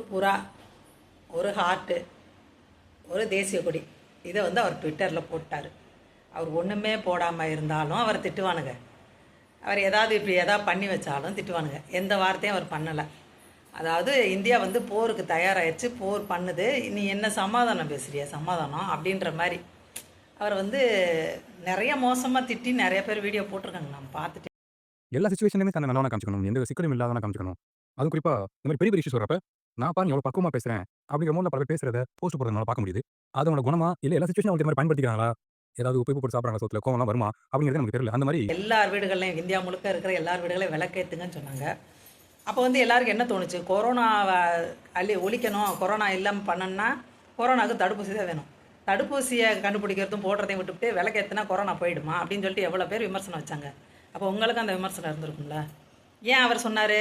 ஒரு புறா ஒரு ஹார்ட்டு ஒரு தேசிய கொடி. இதை வந்து அவர் ட்விட்டரில் போட்டார். அவர் ஒன்றுமே போடாமல் இருந்தாலும் அவர் திட்டுவானுங்க. அவர் ஏதாவது இப்படி எதாவது பண்ணி வச்சாலும் திட்டுவானுங்க. எந்த வார்த்தையும் அவர் பண்ணலை. அதாவது இந்தியா வந்து போருக்கு தயாராகிடுச்சு போர் பண்ணுது. நீ என்ன சமாதானம் பேசுகிறிய சமாதானம் அப்படின்ற மாதிரி. அவர் வந்து நிறைய மோசமாக திட்டி நிறைய பேர் வீடியோ போட்டிருக்காங்க. நான் பார்த்துட்டு. எல்லா சுச்சுவேஷனுமே தன்னை நல்லவனா காமிச்சிக்கணும். எந்த சிக்கலும் இல்லாதவனா காமிச்சிக்கணும். அது குறிப்பாக இந்த மாதிரி பெரிய பெரிய இஷ்யூஸ் வரப்ப நான் பாருங்க எவ்வளவு பக்குவமா பேசுறேன். அப்படிங்கிற மூலம் பல பேர் பேசுறத போஸ்ட் போடுறதுனால பார்க்க முடியுது. அதோட குணமா? இல்ல எல்லா சுச்சுவேஷன் அவங்க மாதிரி பயன்படுத்திக்கிறாங்களா? ஏதாவது உப்பு போட்டு சாப்பிடுறாங்க சோத்துல கோவம்லாம் வருமா? அப்படிங்கிறது நமக்கு தெரியல. அந்த மாதிரி எல்லார் வீடுகளையும் இந்தியா முழுக்க இருக்கிற எல்லார் வீடுகளையும் விளக்கேத்துங்கன்னு சொன்னாங்க. அப்போ வந்து எல்லாருக்கும் என்ன தோணுச்சு? கொரோனாவை அள்ளி ஒழிக்கணும். கொரோனா இல்லாமல் பண்ணணும்னா கொரோனாவுக்கு தடுப்பூசி தான் வேணும். தடுப்பூசியை கண்டுபிடிக்கிறதும் போடுறதையும் விட்டுவிட்டு விளக்கேத்துனா கொரோனா போயிடுமா? அப்படின்னு சொல்லிட்டு எவ்வளோ பேர் விமர்சனம் வச்சாங்க. அப்போ உங்களுக்கும் அந்த விமர்சனம் இருந்திருக்கும்ல? ஏன் அவர் சொன்னார்?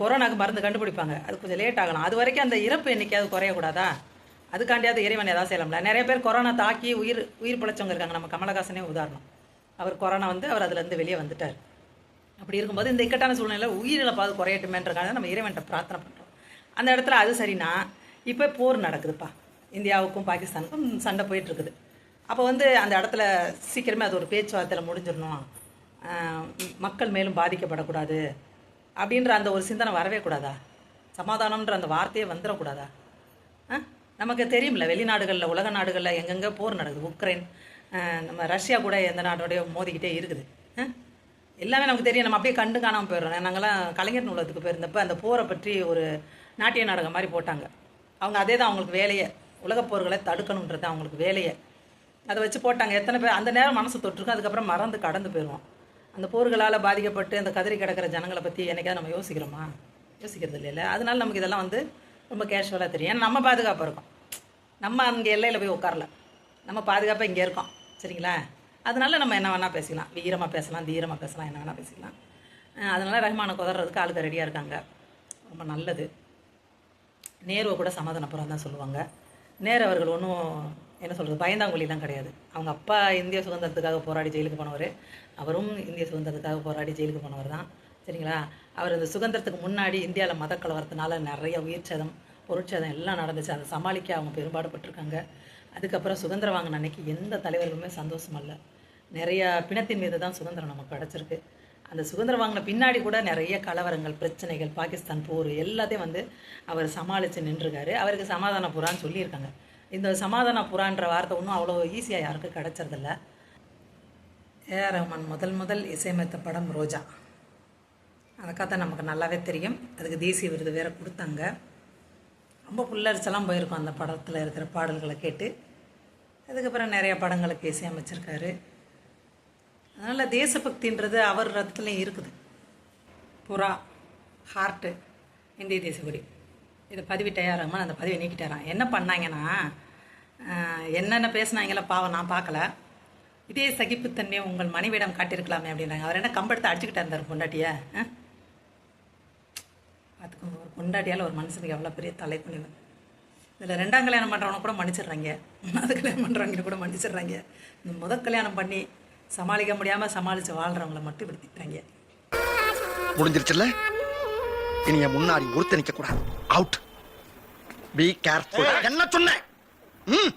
கொரோனாக்கு மருந்து கண்டுபிடிப்பாங்க. அது கொஞ்சம் லேட் ஆகலாம். அது வரைக்கும் அந்த இறப்பு எண்ணிக்கையாவது குறையக்கூடாதா? அதுக்காண்டியாவது இறைவன் ஏதாவது செய்யலாம்ல. நிறைய பேர் கொரோனா தாக்கி உயிர் உயிர் பிழைச்சவங்க இருக்காங்க. நம்ம கமலஹாசனே உதாரணம். அவர் கொரோனா வந்து அவர் அதுலேருந்து வெளியே வந்துட்டார். அப்படி இருக்கும்போது இந்த இக்கட்டான சூழ்நிலையில் உயிரிழப்பாவது குறையட்டுமேன்றக்காக நம்ம இறைவன்கிட்ட பிரார்த்தனை பண்ணுறோம் அந்த இடத்துல அது சரினா இப்போ போர் நடக்குதுப்பா. இந்தியாவுக்கும் பாகிஸ்தானுக்கும் சண்டை போயிட்டுருக்குது. அப்போ வந்து அந்த இடத்துல சீக்கிரமே அது ஒரு பேச்சுவார்த்தையில் முடிஞ்சிடணும். மக்கள் மேலும் பாதிக்கப்படக்கூடாது. அப்படின்ற அந்த ஒரு சிந்தனை வரவே கூடாதா? சமாதானம்ன்ற அந்த வார்த்தையே வந்துடக்கூடாதா ஆ? நமக்கு தெரியும்ல வெளிநாடுகளில் உலக நாடுகளில் எங்கெங்கே போர் நடக்குது. உக்ரைன் நம்ம ரஷ்யா கூட எந்த நாட்டோடய மோதிக்கிட்டே இருக்குது. எல்லாமே நமக்கு தெரியும். நம்ம அப்படியே கண்டு காணாமல் போயிடுறோம். நாங்களாம் கலைஞர் நூலகத்துக்கு போயிருந்தப்போ அந்த போரை பற்றி ஒரு நாட்டிய நாடகம் மாதிரி போட்டாங்க. அவங்க அதே தான் அவங்களுக்கு வேலையை உலகப் போர்களை தடுக்கணுன்றது அவங்களுக்கு வேலையை. அதை வச்சு போட்டாங்க. எத்தனை பேர் அந்த நேரம் மனசு தொட்டிருக்கும். அதுக்கப்புறம் மறந்து கடந்து போயிடுவோம். அந்த போர்களால் பாதிக்கப்பட்டு அந்த கதறி கிடக்கிற ஜனங்களை பற்றி என்னைக்காவது நம்ம யோசிக்கிறோமா? யோசிக்கிறது இல்லைல்ல. அதனால நமக்கு இதெல்லாம் வந்து ரொம்ப கேஷுவலாக தெரியும். ஏன்னா நம்ம பாதுகாப்பாக இருக்கோம். நம்ம அங்கே எல்லையில் போய் உட்காரல. நம்ம பாதுகாப்பாக இங்கே இருக்கோம். சரிங்களா? அதனால நம்ம என்ன வேணால் பேசிக்கலாம். வீரமாக பேசலாம் தீரமாக பேசலாம் என்ன வேணால் பேசிக்கலாம். அதனால் ரஹ்மானை குதறதுக்கு ஆளுக்கு ரெடியாக இருக்காங்க. ரொம்ப நல்லது. நேருவை கூட சமாதானப்புறம் தான் சொல்லுவாங்க. நேரு அவர்கள் ஒன்றும் என்ன சொல்கிறது பயந்தாங்குழிலாம் கிடையாது. அவங்க அப்பா இந்திய சுதந்திரத்துக்காக போராடி ஜெயிலுக்கு போனவர். அவரும் இந்திய சுதந்திரத்துக்காக போராடி ஜெயிலுக்கு போனவர் தான். சரிங்களா? அவர் இந்த சுதந்திரத்துக்கு முன்னாடி இந்தியாவில் மதக்கலவரத்தினால நிறைய உயிர் சேதம் பொருட்சேதம் எல்லாம் நடந்துச்சு. அதை சமாளிக்க அவங்க பெரும்பாடுபட்டிருக்காங்க. அதுக்கப்புறம் சுதந்திரம் வாங்கின அன்னைக்கு எந்த தலைவர்களுமே சந்தோஷம் இல்லை நிறைய பிணத்தின் மீது தான் சுதந்திரம் நமக்கு கிடச்சிருக்கு. அந்த சுதந்திரம் வாங்கின பின்னாடி கூட நிறைய கலவரங்கள் பிரச்சனைகள் பாகிஸ்தான் போர் எல்லாத்தையும் வந்து அவர் சமாளித்து நின்றுருக்காரு. அவருக்கு சமாதான புறான்னு சொல்லியிருக்காங்க. இந்த சமாதான புறான்ற வார்த்தை ஒன்றும் அவ்வளோ ஈஸியாக யாருக்கும் கிடச்சதில்ல ஏஆர் ரஹ்மான் முதல் முதல் இசையமைத்த படம் ரோஜா. அந்த கதை நமக்கு நல்லாவே தெரியும். அதுக்கு தேசிய விருது வேறு கொடுத்தாங்க. ரொம்ப புல்லரிச்செல்லாம் போயிருக்கோம் அந்த படத்தில் இருக்கிற பாடல்களை கேட்டு. அதுக்கப்புறம் நிறைய படங்களுக்கு இசையமைச்சிருக்காரு. அதனால் தேசபக்தின்றது அவர் ரத்தத்துலேயும் இருக்குது. புறா ஹார்ட்டு இந்திய தேசப்படி இதை பதிவிட்டாராமன் அந்த பதிவை நீக்கிட்டாராம் என்ன பண்ணாங்கன்னா என்னென்ன பேசுனாங்களோ பாவம் நான் பார்க்கல. இதே சகிப்புத்தன்மையை உங்கள் மனைவிடம் காட்டியிருக்கலாமே அப்படின்றாங்க. அவர் என்ன கம்பெடுத்து அடிச்சுக்கிட்டே இருந்தார் பொண்டாட்டியை? பார்த்துக்கோங்க ஒரு பொண்டாட்டியால் ஒரு மனுஷனுக்கு எவ்வளோ பெரிய தலைக்குனிவு இதில் ரெண்டாம் கல்யாணம் பண்ணுறவங்க கூட மன்னிச்சிடுறாங்க. மூணாவது கல்யாணம் பண்ணுறவங்க கூட மன்னிச்சிடுறாங்க. இந்த முதல் கல்யாணம் பண்ணி சமாளிக்க முடியாமல் சமாளித்து வாழ்கிறவங்கள மட்டும் இப்படி திட்டாங்க முடிஞ்சிருச்சுல்ல? இனி என் முன்னாடி ஒருத்த நிக்க கூடாது அவுட் பி கேர்ஃபுல் என்ன சொன்னேன் ம்.